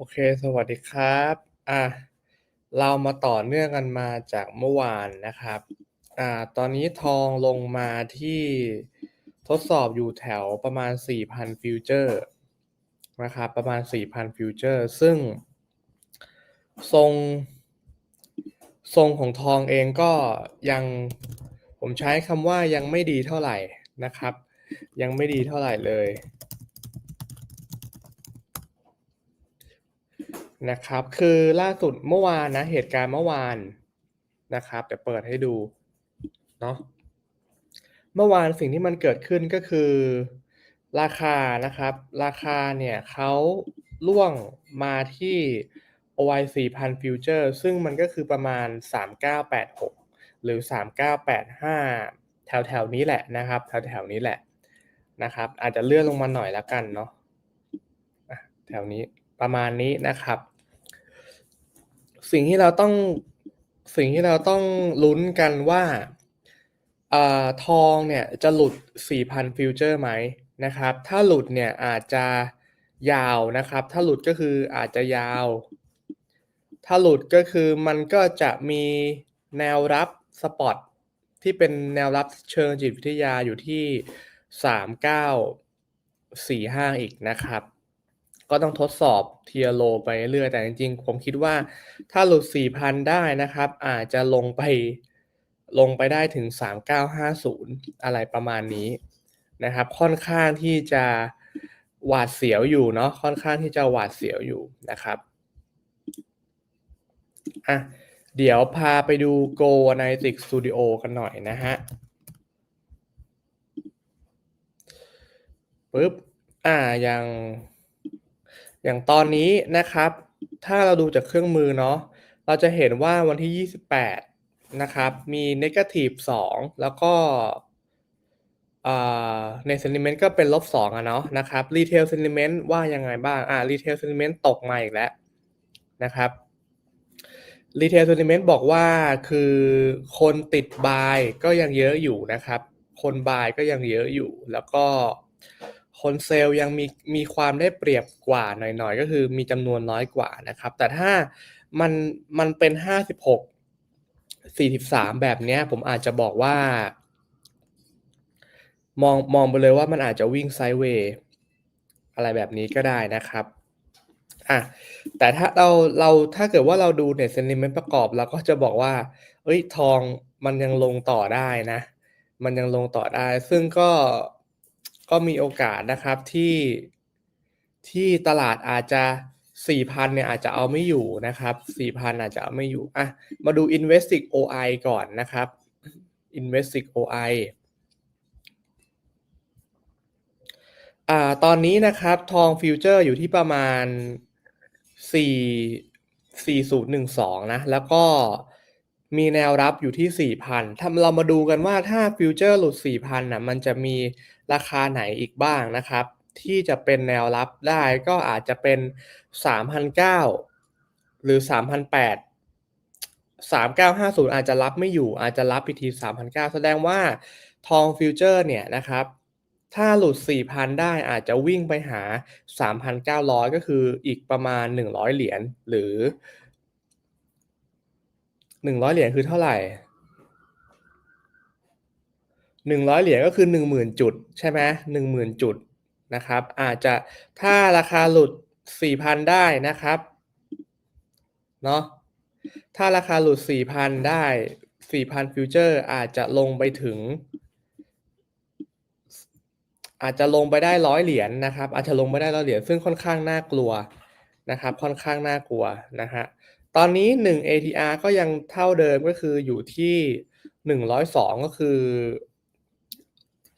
โอเค สวัสดีครับ อ่าเรามาต่อเนื่องกันมาจากเมื่อวานนะครับ อ่า ตอนนี้ทองลงมาที่ทดสอบอยู่แถวประมาณ 4,000 ฟิวเจอร์นะครับ ประมาณ 4,000 ฟิวเจอร์ ซึ่ง ทรง ทรงของทองเองก็ยัง ผมใช้คำว่ายังไม่ดีเท่าไหร่นะครับ ยังไม่ดีเท่าไหร่เลย นะครับ คือล่าสุดเมื่อวานนะ เหตุการณ์เมื่อวานนะครับเดี๋ยวเปิดให้ดูเนาะเมื่อวานสิ่งที่มันเกิดขึ้นก็คือ ราคานะครับ ราคาเนี่ยเขาร่วงมาที่ OI 4,000ฟิวเจอร์ซึ่งมันก็คือประมาณ 3986 หรือ 3985 แถวแถวนี้แหละนะครับ แถวแถวนี้แหละนะครับ อาจจะเลื่อนลงมาหน่อยแล้วกันเนาะแถวนี้ประมาณนี้นะครับ สิ่งที่เราต้องสิ่งที่เราต้องลุ้นกันว่าอทองเนี่ยจะหลุด 4,000 ฟิวเจอร์ไหมนะครับ ถ้าหลุดเนี่ยอาจจะยาวนะครับ ถ้าหลุดก็คืออาจจะยาว ถ้าหลุดก็คือมันก็จะมีแนวรับสปอตที่เป็นแนวรับเชิงจิตวิทยาอยู่ที่ 3945 อีกนะครับ ก็ต้องทดสอบเทียโลไปเรื่อยแต่จริงๆ ผมคิดว่าถ้าหลุด 4,000 ได้นะครับ อาจจะลงไปลงไปได้ถึง 3950 อะไรประมาณนี้นะครับ ค่อนข้างที่จะหวาดเสียวอยู่เนาะค่อนข้างที่จะหวาดเสียวอยู่นะครับอะเดี๋ยวพาไปดู Go Analytics Studio กันหน่อยนะฮะปึ๊บอ่าอย่าง อย่างตอนนี้นะครับ ถ้าเราดูจากเครื่องมือเนาะเราจะเห็นว่าวันที่ 28 นะครับ มี negative 2 แล้วก็ใน sentiment ก็เป็นลบ2อะเนาะนะครับ retail sentiment ว่ายังไงบ้างอ่า retail sentiment ตกมาอีกแล้วนะครับ retail sentiment บอกว่าคือคนติด buy ก็ยังเยอะอยู่นะครับ คน buy ก็ยังเยอะอยู่ แล้วก็ คนเซลล์ยังมีมีความได้เปรียบกว่าหน่อยๆ ก็คือมีจำนวนน้อยกว่านะครับ แต่ถ้ามันมันเป็น 56 43 แบบเนี้ยผมอาจจะบอกว่า มองมองไปเลยว่ามันอาจจะวิ่งไซด์เวย์อะไรแบบนี้ก็ได้นะครับอะแต่ถ้าเราเราถ้าเกิดว่าเราดูเน็ตเซนิเมนต์ประกอบเราก็จะบอกว่า เอ้ยทองมันยังลงต่อได้นะ มันยังลงต่อได้ ซึ่งก็ ก็มีโอกาสนะครับที่ที่ตลาดอาจจะ 4,000เนี่ยอาจจะเอาไม่อยู่นะครับ 4,000 อาจจะเอาไม่อยู่อะมาดู Investing OI ก่อนนะครับ Investing OI อ่าตอนนี้นะครับทองฟิวเจอร์อยู่ที่ประมาณ 4 4012 นะ แล้วก็มีแนวรับอยู่ที่ 4,000ถ้าเรามาดูกันว่าถ้าฟิวเจอร์หลุด 4,000นะมันจะมี ราคาไหนอีกบ้างนะครับ ที่จะเป็นแนวรับได้ก็อาจจะเป็น3,900หรือ3,800 3950 อาจจะรับไม่อยู่อาจจะรับอีกที3,900แสดงว่าทองฟิวเจอร์เนี่ยนะครับ ถ้าหลุด 4,000 ได้อาจจะวิ่งไปหา 3,900 ก็คืออีกประมาณ 100 เหรียญหรือ 100 เหรียญคือเท่าไหร่ 100เหรียญก็คือ10,000จุดใช่ไหม10,000จุดนะครับ อาจจะถ้าราคาหลุด4,000ได้นะครับเนาะถ้าราคาหลุด4,000ได้4,000ฟิวเจอร์อาจจะลงไปถึง อาจจะลงไปได้ร้อยเหรียญนะครับ อาจจะลงไปได้ร้อยเหรียญซึ่งค่อนข้างน่ากลัวนะครับ ค่อนข้างน่ากลัวนะฮะตอนนี้ 1 ATR ก็ยังเท่าเดิมก็คืออยู่ที่ 102 ก็คือ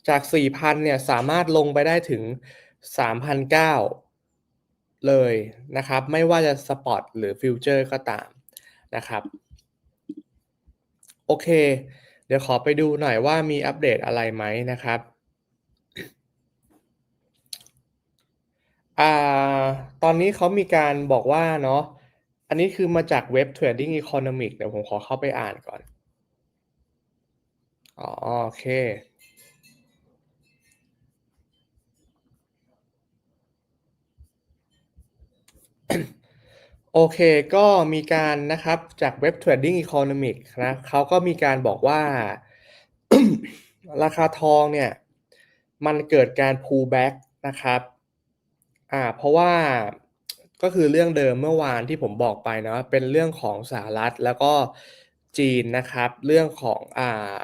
จาก 4,000 เนี่ยสามารถลงไปได้ถึง3,900เลยนะครับ ไม่ว่าจะสปอตหรือฟิวเจอร์ก็ตามนะครับ โอเค เดี๋ยวขอไปดูหน่อยว่ามีอัปเดตอะไรไหมนะครับอ่าตอนนี้เขามีการบอกว่าเนาะ อันนี้คือมาจากเว็บ Trading Economic เดี๋ยวผมขอเข้าไปอ่านก่อน อ๋อโอเค โอเคก็มีการนะครับจากเว็บ Trading Economic นะเขาก็มีการบอกว่า ราคาทองเนี่ย มันเกิดการ pull back นะครับอ่าเพราะว่าก็คือเรื่องเดิมเมื่อวานที่ผมบอกไปเนาะเป็นเรื่องของสหรัฐแล้วก็จีนนะครับ เรื่องของอ่า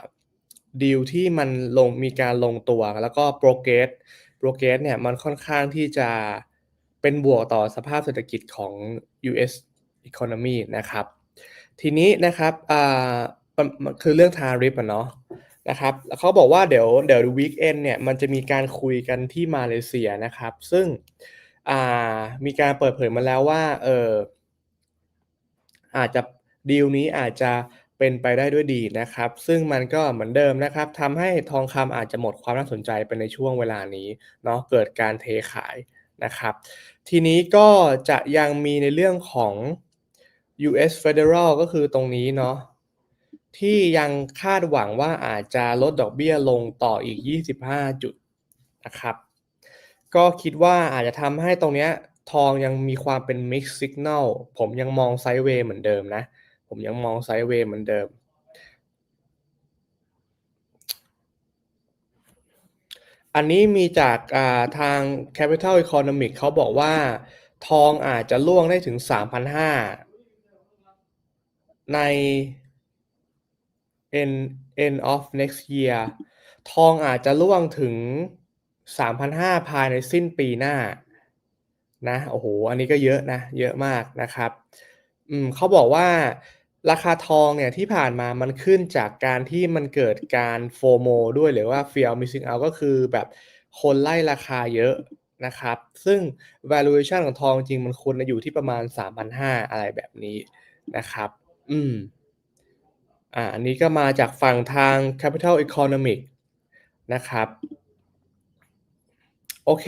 ดีลที่มันลงมีการลงตัวแล้วก็โปรเกรสโปรเกรสเนี่ยมันค่อนข้างที่จะ เป็นบวกต่อสภาพเศรษฐกิจของ US economy นะครับ ทีนี้นะครับอ่าคือเรื่องทาริฟอะเนาะนะครับแล้วเขาบอกว่าเดี๋ยวเดี๋ยววีคเอนเนี่ยมันจะมีการคุยกันที่มาเลเซียนะครับ ซึ่งอ่ามีการเปิดเผยมาแล้วว่าเอออาจจะดีลนี้อาจจะเป็นไปได้ด้วยดีนะครับ ซึ่งมันก็เหมือนเดิมนะครับทำให้ทองคำอาจจะหมดความน่าสนใจไปในช่วงเวลานี้เนาะเกิดการเทขาย นะครับ ทีนี้ก็จะยังมีในเรื่องของ US Federal ก็คือตรงนี้เนาะที่ยังคาดหวังว่าอาจจะลดดอกเบี้ยลงต่ออีก 25 จุดนะครับ ก็คิดว่าอาจจะทำให้ตรงเนี้ยทองยังมีความเป็น mixed signal ผมยังมองไซด์เวย์เหมือนเดิมนะ ผมยังมองไซด์เวย์เหมือนเดิม อันนี้มีจากาทาง Capital Economic เขาบอกว่า ทองอาจจะล่วงได้ถึง 3,500 ใน end end of next year ทองอาจจะล่วงถึง 3,500 ภายในสิ้นปีหน้านะโอ้โห อันนี้ก็เยอะนะ เยอะมากนะครับ อืมเขาบอกว่า ราคาทองเนี่ยที่ผ่านมามันขึ้นจากการที่มันเกิดการโฟโมด้วยหรือว่า fear of missing out ก็คือแบบคนไล่ราคาเยอะนะครับ ซึ่ง valuation ของทองจริงมันควรจะอยู่ที่ประมาณ 3,500 อะไรแบบนี้นะครับ อืม อ่า อันนี้ก็มาจากฝั่งทาง Capital Economic นะครับ โอเค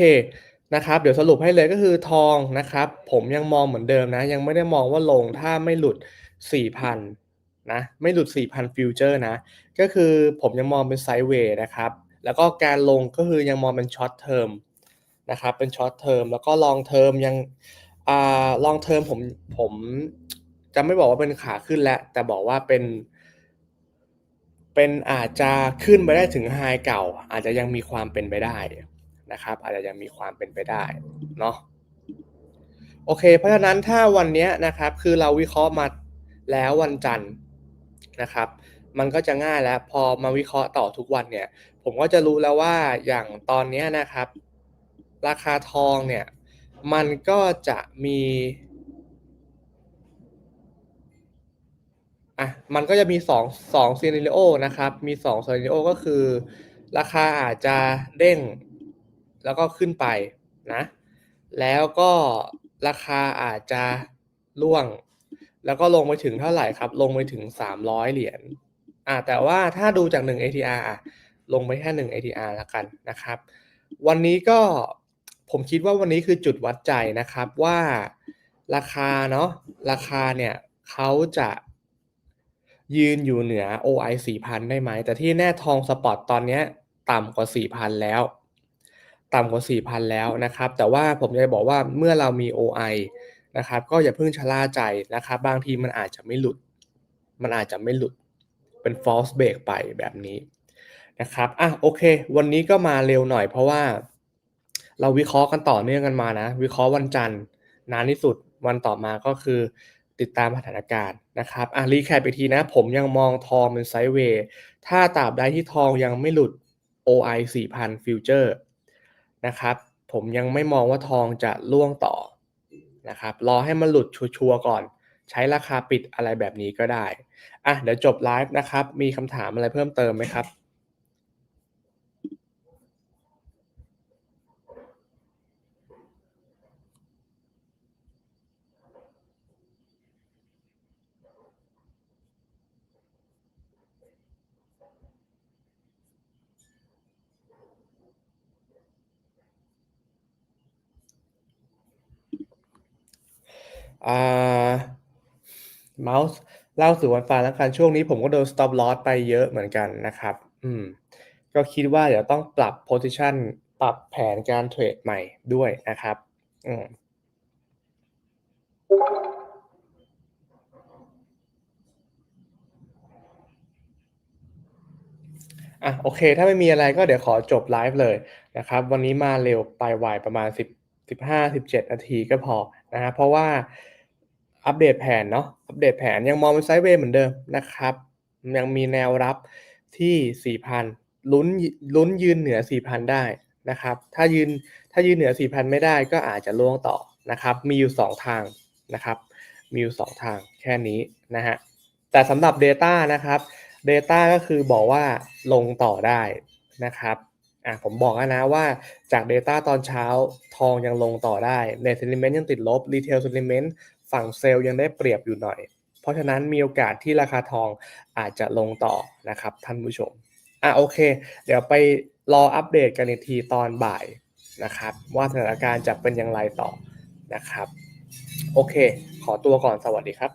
นะครับเดี๋ยวสรุปให้เลยก็คือทองนะครับ ผมยังมองเหมือนเดิมนะ ยังไม่ได้มองว่าลงถ้าไม่หลุด 4,000นะไม่หลุด 4,000 ฟิวเจอร์นะ ก็คือผมยังมองเป็นไซด์เวย์นะครับ แล้วก็การลงก็คือยังมองเป็นช็อตเทอมนะครับเป็นช็อตเทอมแล้วก็ลองเทอมยังอ่าลองเทอมผมผมจะไม่บอกว่าเป็นขาขึ้นแล้ว แต่บอกว่าเป็น เป็นอาจจะขึ้นไปได้ถึงไฮเก่า อาจจะยังมีความเป็นไปได้ นะครับ อาจจะยังมีความเป็นไปได้เนาะโอเค เพราะฉะนั้นถ้าวันนี้นะครับคือเราวิเคราะห์มาแล้ววันจันทร์นะครับ มันก็จะง่ายแล้วพอมาวิเคราะห์ต่อทุกวันเนี่ย ผมก็จะรู้แล้วว่าอย่างตอนนี้นะครับ ราคาทองเนี่ยมันก็จะมีอะมันก็จะมี2 2ซีนิโอนะครับ มี2ซีนิโอก็คือ ราคาอาจจะเด้ง แล้วก็ขึ้นไปนะ แล้วก็ราคาอาจจะล่วง แล้วก็ลงไปถึงเท่าไหร่ครับ ลงไปถึง 300 เหรียญอ่าแต่ว่าถ้าดูจาก 1 ATR ลงไปแค่ 1 ATR ล้วกันนะครับ วันนี้ก็ผมคิดว่าวันนี้คือจุดวัดใจนะครับว่าราคาเนาะราคาเนี่ยเขาจะยืนอยู่เหนือ OI 4,000 ได้ไหม แต่ที่แน่ทองสปอตตอนนี้ต่ำกว่า 4,000 แล้ว ต่ำกว่า 4,000 แล้วนะครับ แต่ว่าผมจะบอกว่าเมื่อเรามี OI นะครับก็อย่าเพิ่งชะล่าใจนะครับ บางทีมันอาจจะไม่หลุด มันอาจจะไม่หลุดเป็น false break ไปแบบนี้นะครับอะโอเค วันนี้ก็มาเร็วหน่อยเพราะว่า เราวิเคราะห์กันต่อเนื่องกันมานะ วิเคราะห์วันจันทร์นานที่สุดวันต่อมาก็คือติดตามสถานการณ์นะครับอะรีแคปอีกทีนะ ผมยังมองทองเป็นไซด์เวย์ถ้าตราบใดที่ทองยังไม่หลุด OI 4,000ฟิวเจอร์ นะครับ ผมยังไม่มองว่าทองจะล่วงต่อนะครับ รอให้มันหลุดชัวร์ก่อน ใช้ราคาปิดอะไรแบบนี้ก็ได้ อะ เดี๋ยวจบไลฟ์นะครับ มีคำถามอะไรเพิ่มเติมไหมครับ เมาส์เล่าสู่วันฟ้าแล้วกันช่วงนี้ผมก็โดน stop loss ไปเยอะเหมือนกันนะครับ อืม ก็คิดว่าเดี๋ยวต้องปรับ position ปรับแผนการเทรดใหม่ด้วยนะครับ อืมอะโอเค ถ้าไม่มีอะไรก็เดี๋ยวขอจบไลฟ์เลยนะครับ วันนี้มาเร็วไปไวประมาณ 10 15 17 นาทีก็พอ นะฮะเพราะว่าอัปเดตแผนเนาะอัปเดตแผนยังมองเป็นไซด์เวย์เหมือนเดิมนะครับ ยังมีแนวรับที่ 4,000 ลุ้นลุ้นยืนเหนือ 4,000 ได้นะครับ ถ้ายืนถ้ายืนเหนือ 4,000 ไม่ได้ก็อาจจะล่วงต่อนะครับ มีอยู่ 2 ทางนะครับ มีอยู่ 2 ทางแค่นี้นะฮะแต่สำหรับ Data นะครับ Data ก็คือบอกว่าลงต่อได้นะครับ่ะผมบอกแล้วนะว่าจาก Data ตอนเช้าทองยังลงต่อได้ Net Sentiment ยังติดลบรีเทลสินิเม้นต์ฝั่งเซลล์ยังได้เปรียบอยู่หน่อย เพราะฉะนั้นมีโอกาสที่ราคาทองอาจจะลงต่อนะครับท่านผู้ชมอะโอเค เดี๋ยวไปรออัปเดตกันอีกทีตอนบ่ายนะครับ ว่าสถานการณ์จะเป็นอย่างไรต่อนะครับ โอเค ขอตัวก่อนสวัสดีครับ